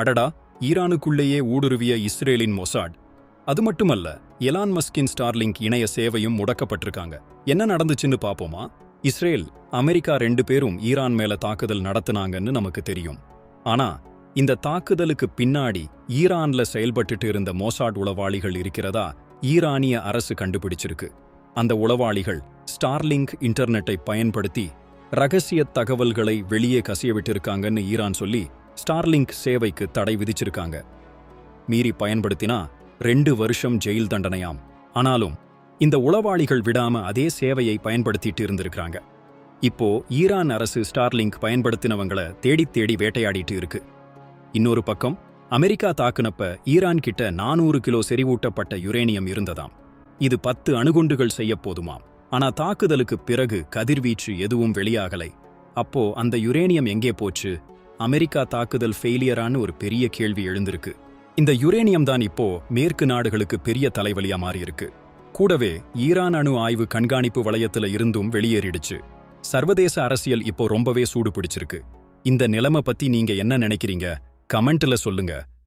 அடடா ஈரானுக்குள்ளேயே ஊடுருவிய இஸ்ரேலின் மொசாட். அது மட்டுமல்ல எலான் மஸ்கின் ஸ்டார்லிங்க் இணைய சேவையும் முடக்கப்பட்டிருக்காங்க. என்ன நடந்துச்சுன்னு பாப்போமா? இஸ்ரேல் அமெரிக்கா ரெண்டு பேரும் ஈரான் மேல தாக்குதல் நடத்துனாங்கன்னு நமக்கு தெரியும். ஆனா இந்த தாக்குதலுக்கு பின்னாடி ஈரான்ல செயல்பட்டுட்டு இருந்த மோசாட் உளவாளிகள் இருக்கிறதா ஈரானிய அரசு கண்டுபிடிச்சிருக்கு. அந்த உளவாளிகள் ஸ்டார்லிங்க் இன்டர்நெட்டை பயன்படுத்தி ரகசிய தகவல்களை வெளியே கசிய விட்டிருக்காங்கன்னு ஈரான் சொல்லி ஸ்டார்லிங்க் சேவைக்கு தடை விதிச்சிருக்காங்க. மீறி பயன்படுத்தினா ரெண்டு வருஷம் ஜெயில் தண்டனையாம். ஆனாலும் இந்த உளவாளிகள் விடாம அதே சேவையை பயன்படுத்திட்டு இருந்திருக்கிறாங்க. இப்போ ஈரான் அரசு ஸ்டார்லிங்க் பயன்படுத்தினவங்கள தேடித் தேடி வேட்டையாடிட்டு இருக்கு. இன்னொரு பக்கம் அமெரிக்கா தாக்குனப்ப ஈரான் கிட்ட நானூறு கிலோ செறிவூட்டப்பட்ட யுரேனியம் இருந்ததாம். இது பத்து அணுகுண்டுகள் செய்ய போதுமாம். ஆனா தாக்குதலுக்கு பிறகு கதிர்வீச்சு எதுவும் வெளியாகலை. அப்போ அந்த யுரேனியம் எங்கே போச்சு? அமெரிக்கா தாக்குதல் ஃபெயிலியரான்னு ஒரு பெரிய கேள்வி எழுந்திருக்கு. இந்த யுரேனியம் தான் இப்போ மேற்கு நாடுகளுக்கு பெரிய தலைவலியா மாறியிருக்கு. கூடவே ஈரான் அணு ஆய்வு கண்காணிப்பு வளையத்துல இருந்தும் வெளியேறிடுச்சு. சர்வதேச அரசியல் இப்போ ரொம்பவே சூடு பிடிச்சிருக்கு இந்த நிலைமை பத்தி நீங்க என்ன நினைக்கிறீங்க? கமெண்ட்ல சொல்லுங்க.